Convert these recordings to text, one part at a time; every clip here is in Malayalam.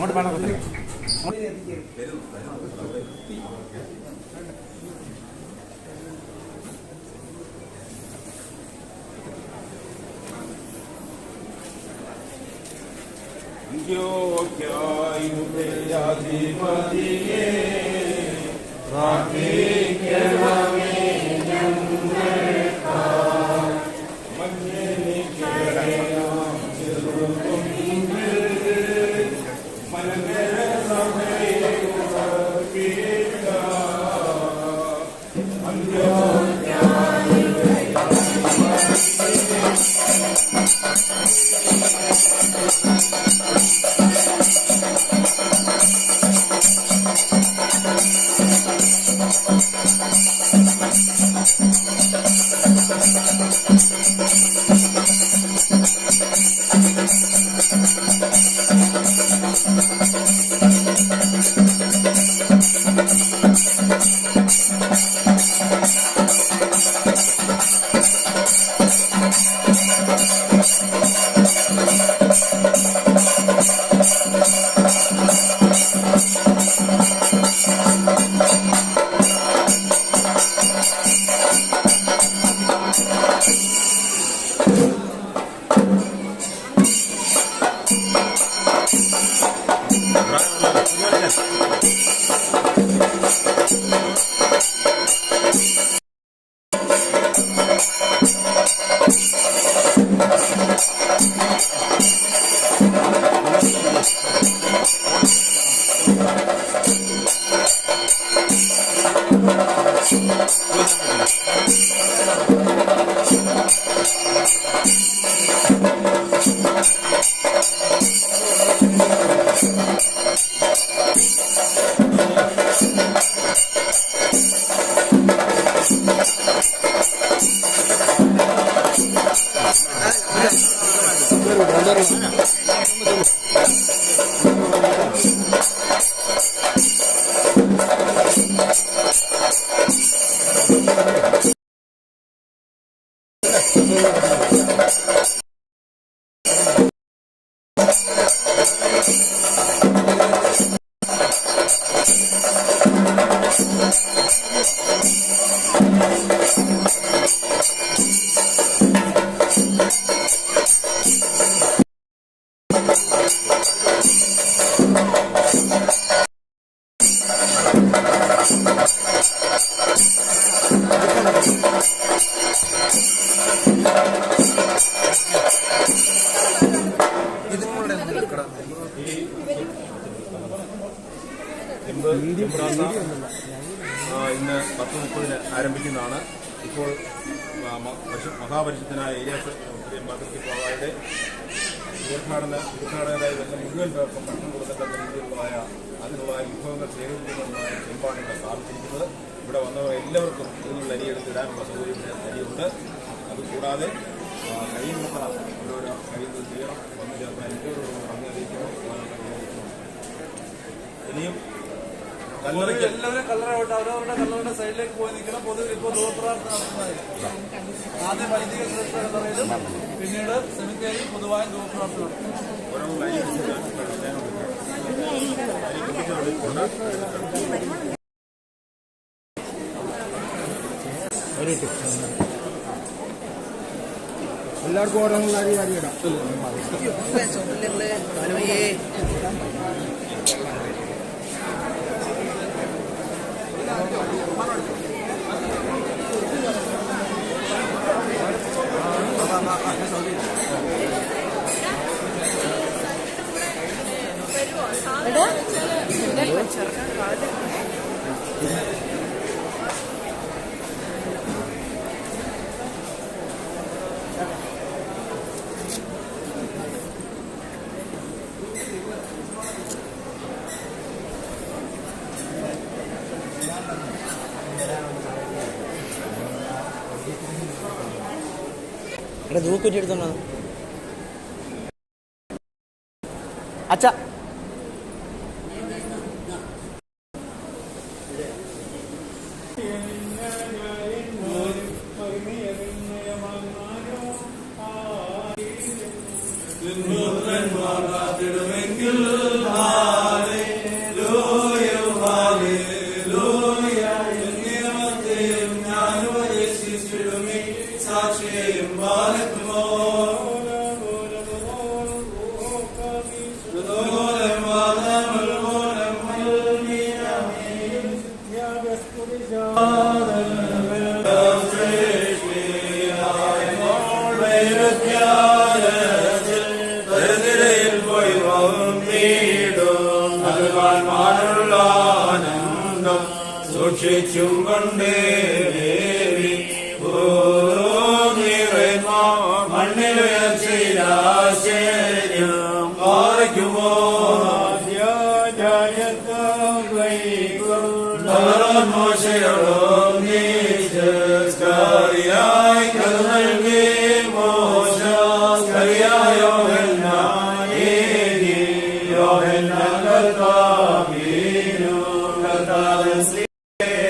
ನೋಟ್ ಮಾಡೋದು ಯೋಗ್ಯಾಯುತೆಯಾಧಿಪತಿಯೇ ರಾಖೇ Amém. అందరూ అందరూ. മ- പരിശു- മഹാപരിശുദ്ധനായ ഏരിയാസ് പാവായുടെ തീർത്ഥാടന തീർത്ഥാടകരായി വരുന്ന മുഴുവൻ പേർക്കും ഭക്ഷണം കൊടുക്കത്തക്ക രീതിയിലുള്ളതായ അതിനുള്ള വിഭവങ്ങൾ ശേഖരിക്കുന്നതിനുള്ളതായ ചെമ്പാണ് ഇവിടെ സ്ഥാപിച്ചിരിക്കുന്നത് ഇവിടെ വന്നവർ എല്ലാവർക്കും ഇതിനുള്ള അരി എടുത്തിടാനുള്ള സൗകര്യം അരിയുണ്ട്. അതുകൂടാതെ കഴിയുന്നത്ര ഓരോരോ കഴിയുന്നത് ചെയ്യണം വന്നു ചേർന്ന എല്ലാവരോടും അറിയിക്കണം ഇനിയും എല്ലാവരും കല്ലറ വിട്ട് അവരവരുടെ കല്ലറയുടെ സൈഡിലേക്ക് പോയി നിൽക്കണം. പൊതുവിൽ ഇപ്പോൾ ധൂപ്രാർത്ഥന ആദ്യം വൈദിക സുരക്ഷ കല്ലറയിലും പിന്നീട് സെമിത്തേരി പൊതുവായ ധൂപ്രാർത്ഥന എല്ലാവർക്കും ഓരോ അരി എടുത്തിട്ട് അരി കുട്ടിച്ചോണ്ട് ഒരു അച്ഛ. Good ഓരോന്നുള്ള ഇടാം എടാ ദൂക്കുറ്റി എടുത്തോണ്ടോ അച്ഛ ും സൂക്ഷിച്ചും കൊണ്ടേ ദേവി. ഓരോ നിറമോ Yeah.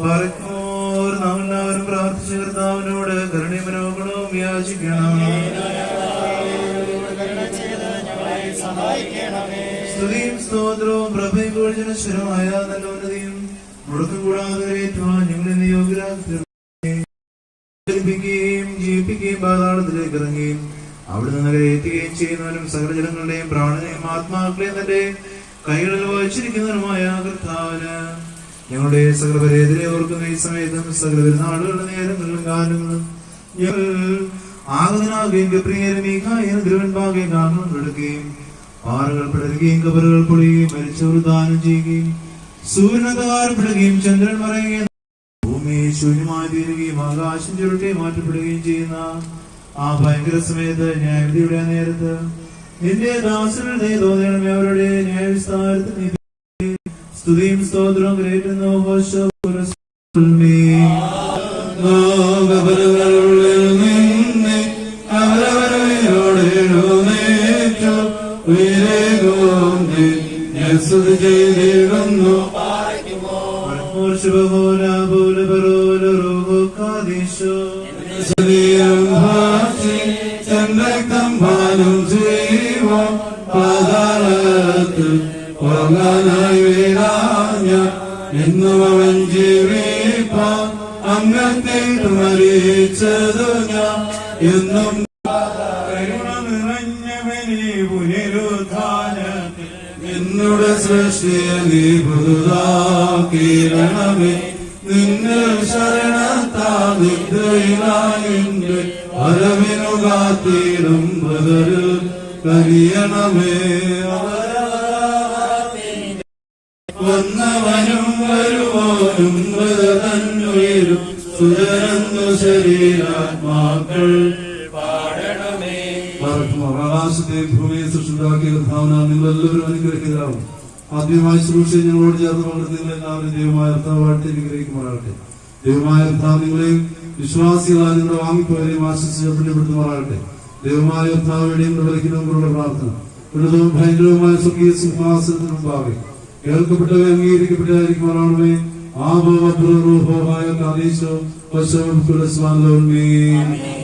മറക്കോർ നാം എല്ലാവരും പ്രാർത്ഥിച്ച കർത്താവിനോട് കരുണയമനോഗണവും യാചിക്കണം. സ്തുതിയും സ്തോത്രവും പ്രഭയും ഭോജനശ്വരമായ നല്ല ഉന്നതിയും മുടക്കം കൂടാതെ ഏറ്റുവാൻ ഞങ്ങളെ യോഗ്യരാക്കുകയും ജീവിപ്പിക്കുകയും പാതാളത്തിലേക്ക് ഇറങ്ങുകയും അവിടുന്ന് നഗരേറ്റുകയും ചെയ്യുന്നവനും സകല ജനങ്ങളുടെയും പ്രാണനെയും ആത്മാക്കളെയും തന്റെ കൈകളിൽ വഹിച്ചിരിക്കുന്നവനുമായ കർത്താവിന് ഞങ്ങളുടെ സകലപരേതിരെ ഓർക്കുന്ന ഈ സമയത്തും സകല പെരുന്നാളുകളുടെ നേരങ്ങളിലും കാലങ്ങളും ഞങ്ങൾ ആകുതനാകുകയും ഗപ്രിയരും ഈ കാര്യം തിരുവൻപാകെ എടുക്കുകയും പാറകൾ പിടരുകയും കബറുകൾ പൊളിയുകയും മരിച്ചവർ ദാനം ചെയ്യുകയും സൂര്യനകാരപ്പെടുകയും ചന്ദ്രൻ മറയുകയും ഭൂമി ശൂന്യമായി തീരുകയും ആകാശം ചുരുട്ടി മാറ്റപ്പെടുകയും ചെയ്യുന്ന ആ ഭയങ്കര സമയത്ത് ന്യായവിധിയുടെ നേരത്ത്. നിന്റെ ദാസരുടെ നീ തോന്നണമേ അവരുടെ ന്യായവിസ്താരത്തിൽ സ്തുതിയും സ്തോത്രവും ഗ്രഹിക്കുന്നു ലോകപരകളിൽ നിന്ന് സ്തുതി ചെയ്തിടുന്നു പാലും ജീവൻ പാതാളത്ത് പോകാനായി വീരാഞ്ഞ എന്നും അവൻ ജീവിപ്പാൻ അങ്ങത്തേക്ക് മരിച്ചതു ഞാൻ എന്നും സൃഷ്ടിയെ നീ പുതുതാക്കിരണമേ നിന്നെ ശരണത്താ നിദ്രയിലായിന്റെ വരവിനു കാത്തിടും ബദറിൽ കരിയണമേ. വന്നവനും വരുവോനും തന്നുയരും സുരന്നു ശരീരാത്മാക്കൾ ആകാശത്തെ ഭൂമിയെ സൃഷ്ടിതാക്കിയ കർത്താവിന നിങ്ങൾ എല്ലാവരും അനുഗ്രഹിക്കുന്നതാവും ആദ്യമായി ശുശ്രൂഷ ഞങ്ങളോട് ചേർന്ന് നിങ്ങൾ എല്ലാവരും ദൈവമായ കർത്താവായിട്ട് അനുഗ്രഹിക്കുമാറാകട്ടെ. ദൈവമായ കർത്താവ് നിങ്ങളെയും വിശ്വാസികളായ നിങ്ങളുടെ വാങ്ങിപ്പോയവരെയും ആശിച്ച് പിടിപെടുത്തുമാറാകട്ടെ ദൈവമായ കർത്താവിനെയും നിർവഹിക്കുന്നവരുടെ പ്രാർത്ഥന. ഉന്നതവും ഭയങ്കരവുമായ സ്വർഗീയ സിംഹാസനത്തിന് മുമ്പാകെ. കേൾക്കപ്പെട്ടവ അംഗീകരിക്കപ്പെട്ടതായിരിക്കുമാറാണമേ റൂഹോ ഹായ കാദീശോ വശവും കുലസ്വാൻ ലോൽമേ